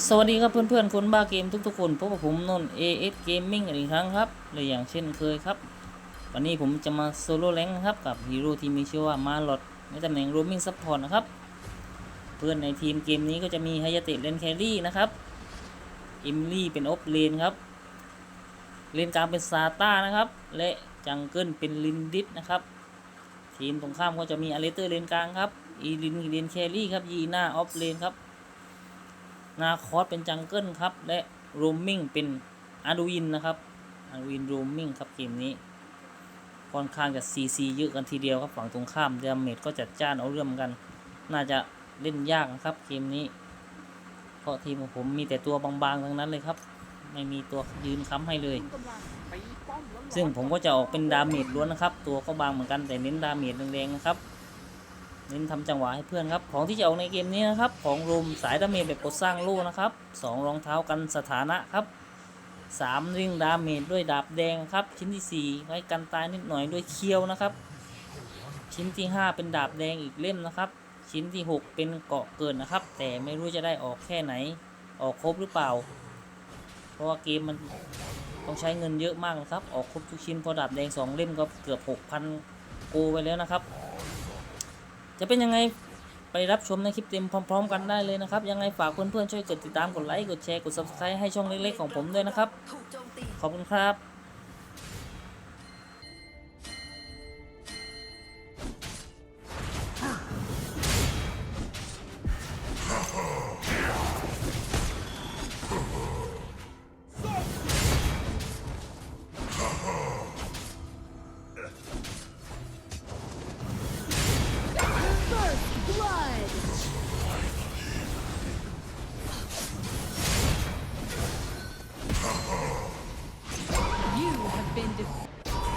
สวัสดีครับเพื่อนๆคนบ้าเกมทุกๆคนพบกับผมนนท์ AS Gaming อีกครั้งครับและอย่างเช่นเคยครับ วันนี้ผมจะมาโซโล่แรงครับกับฮีโร่ที่มีชื่อว่ามาลอดในตำแหน่ง Roaming Support นะครับ เพื่อนในทีมเกมนี้ก็จะมีไฮยาเตะเลนแครี่นะครับอิมลี่เป็นออฟเลนครับเลนกลางเป็นซาต้านะครับ และจังเกิลเป็นลินดิสนะครับ ทีมตรงข้ามก็จะมีอเลเตอร์เลนกลางครับอีลินเลนแครี่ครับยีน่าออฟเลนครับ นาคอสเป็นจังเกิลครับ และโรมมิ่งเป็นอาดูอินนะครับอาดูอินโรมมิ่งครับเกมนี้ค่อนข้างจะซีซีเยอะกันทีเดียวครับฝั่งตรงข้ามเดาเมจก็จัดจ้านเอาเรื่องเหมือนกัน น่าจะเล่นยากนะครับเกมนี้ เพราะทีมของผมมีแต่ตัวบางๆทั้งนั้นเลยครับ ไม่มีตัวยืนค้ำให้เลย ซึ่งผมก็จะออกเป็นดาเมจล้วนนะครับ ตัวก็บางเหมือนกันแต่เน้นดาเมจแรงๆนะครับ เน้นทำจังหวะให้เพื่อนครับของที่จะออกในเกมนี้นะครับของรูมสายดาเมจแบบกดสร้างโล่นะครับสองรองเท้ากันสถานะครับสามริงดาเมจด้วยดาบแดงครับชิ้นที่สี่ไว้กันตายนิดหน่อยด้วยเคียวนะครับ ชิ้นที่ห้าเป็นดาบแดงอีกเล่มนะครับ ชิ้นที่หกเป็นเกาะเกินนะครับ แต่ไม่รู้จะได้ออกแค่ไหนออกครบหรือเปล่า เพราะว่าเกมมันต้องใช้เงินเยอะมากนะครับ ออกครบทุกชิ้นพอดาบแดงสองเล่มก็เกือบหกพันโกไปแล้วนะครับ จะเป็นยังไงไปรับชมในคลิปเต็มพร้อม ๆ กันได้เลยนะครับ ยังไงฝากเพื่อนๆช่วยกดติดตามกดไลค์กดแชร์กด subscribe ให้ช่องเล็กๆของผมด้วยนะครับ ขอบคุณครับ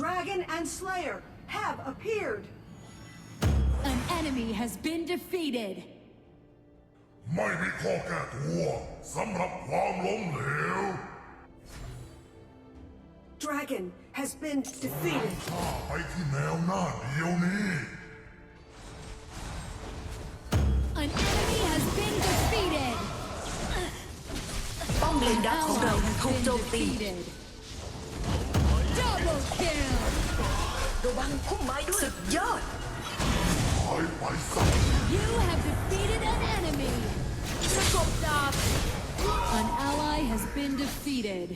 Dragon and Slayer have appeared. An enemy has been defeated. ไม่มีข้อแก้ตัวสำหรับความล้มเหลว Dragon has been defeated. ข้าไปที่แนวหน้าเดียวนี้ An enemy has been defeated. ป้อมเลนดักของเรา Ally has ถูก been โจมตี defeated. ระวังพุ่มไม้ด้วยสุดยอด หายไปซะ You have defeated an enemy. ประกบดาบ An ally has been defeated.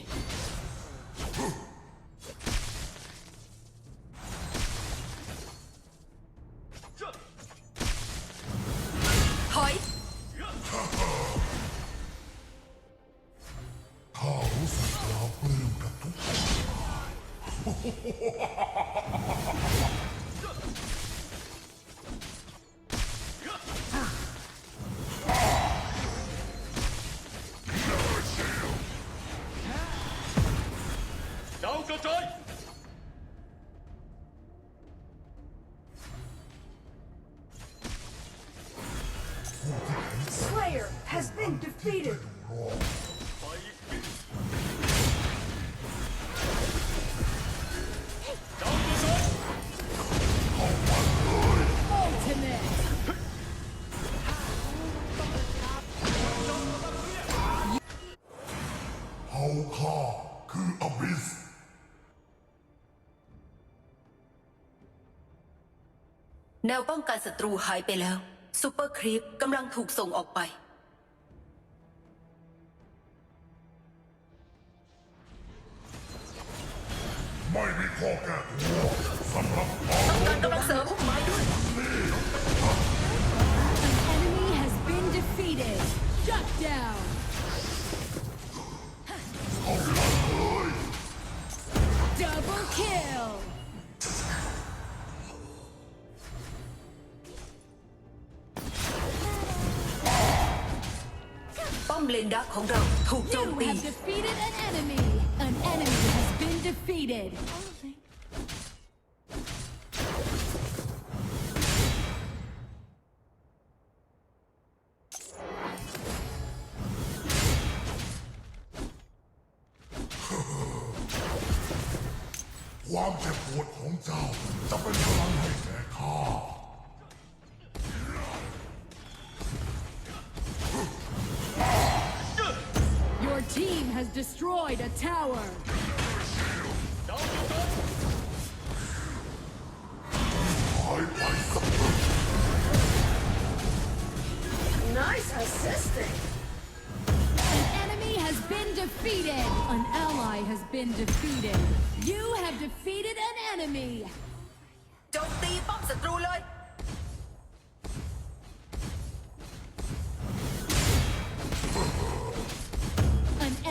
ah แนวป้องกันศัตรูหายไปแล้วซูเปอร์ครีปกำลังถูกส่งออกไป ไม่มีข้อแก้ตัวสำหรับความการกำลังเสริมพุ่มไม้ด้วย An enemy has been defeated. Shut down. Double kill. ป้อมเลนดักของเราถูกโจม You ตี have defeated an enemy. An enemy has been defeated. ความเจ็บปวดของเจ้าจะเป็นพลังให้แก่ข้า destroyed a tower. หายไปสัก Nice assisting. An enemy has been defeated. An ally has been defeated. You have defeated an enemy. โจมตีป้อมศัตรูเลย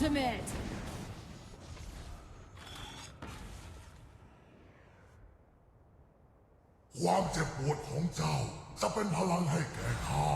Ultimate. ความเจ็บปวดของเจ้าจะเป็นพลังให้แก่ข้า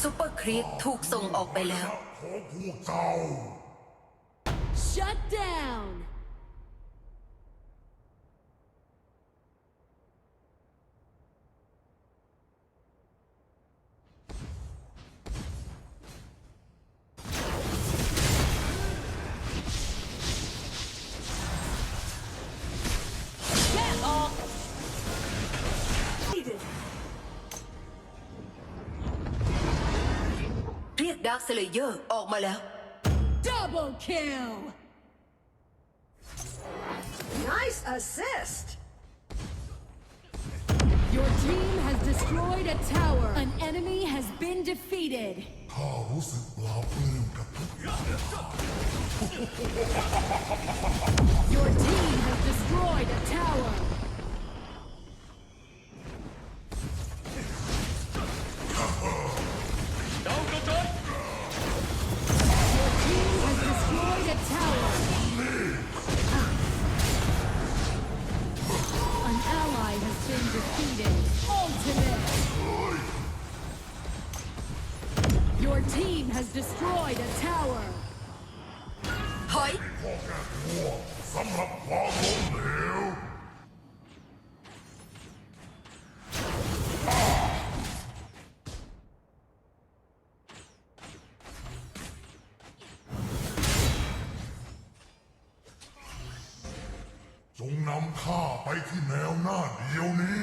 ซูเปอร์ครีปถูกส่งออกไปแล้ว Shut down. เรียกดักสเลเยอร์ออกมาแล้ว Double kill. Nice assist. Your team has destroyed a tower. An enemy has been defeated. ข้ารู้สึกปลาบปลื้มกับทุกอย่าง Your team has destroyed a tower. Your team has destroyed a tower. ถอยข้อแก้ตัวสำหรับความล้มเหลวจงนำข้าไปที่แนวหน้าเดียวนี้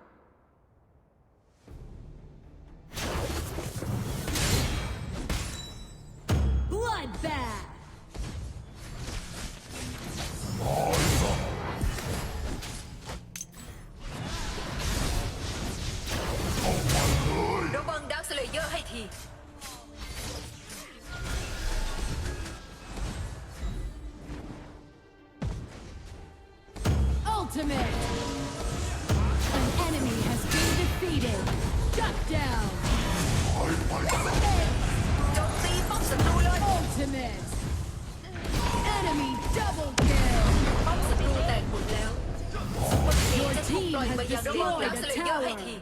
Ultimate. An enemy has been defeated. Shut down. โจมตีป้อมศัตรูเลย Ultimate. Enemy double kill. ป้อมศัตรูแตกหมดแล้วซุปเปอร์ครีปจะถูกปล่อยไปยังระวังดักสเลเยอร์ให้ที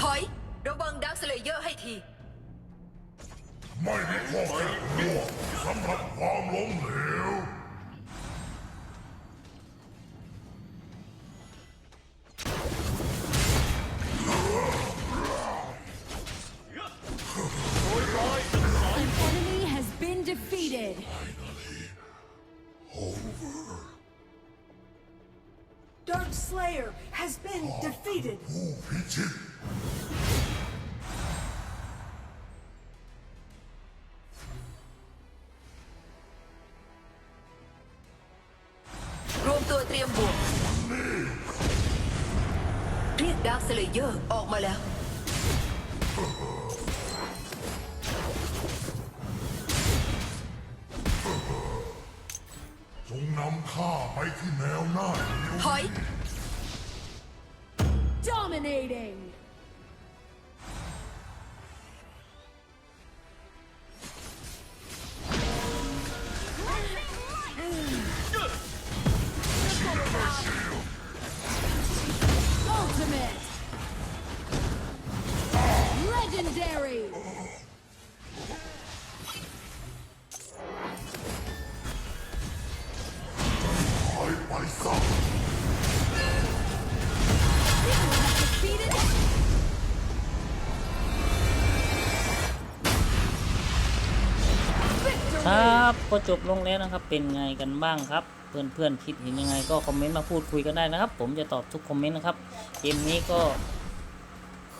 ถอย ระวังดักสเลเยอร์ให้ที ไม่มีข้อแก้ตัวสำหรับความล้มเหลว has been defeated. ผู้พิชิตรวมตัวเตรียมบวกเรียกดักสเลเยอร์ออกมาแล้ว จงนำข้าไปที่แนวหน้าเดียวถอย Dominating. Ultimate. Legendary. ก็จบลงแล้วนะครับ เป็นไงกันบ้างครับ เพื่อนๆคิดเห็นยังไงก็คอมเมนต์มาพูดคุยกันได้นะครับ ผมจะตอบทุกคอมเมนต์นะครับ เกมนี้ก็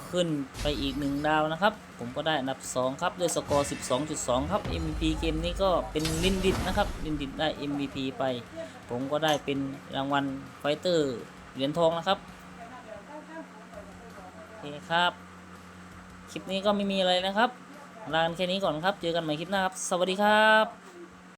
ขึ้นไปอีกหนึ่งดาวนะครับ ผมก็ได้อันดับ 2 ครับ ด้วยสกอร์ 12.2 ครับ MVP เกมนี้ก็เป็นลินดิตนะครับ ลินดิตได้ MVP ไป ผมก็ได้เป็นรางวัลไฟเตอร์เหรียญทองนะครับโอเคครับ คลิปนี้ก็ไม่มีอะไรนะครับ ลากันแค่นี้ก่อนครับ เจอกันใหม่คลิปหน้าครับ สวัสดีครับ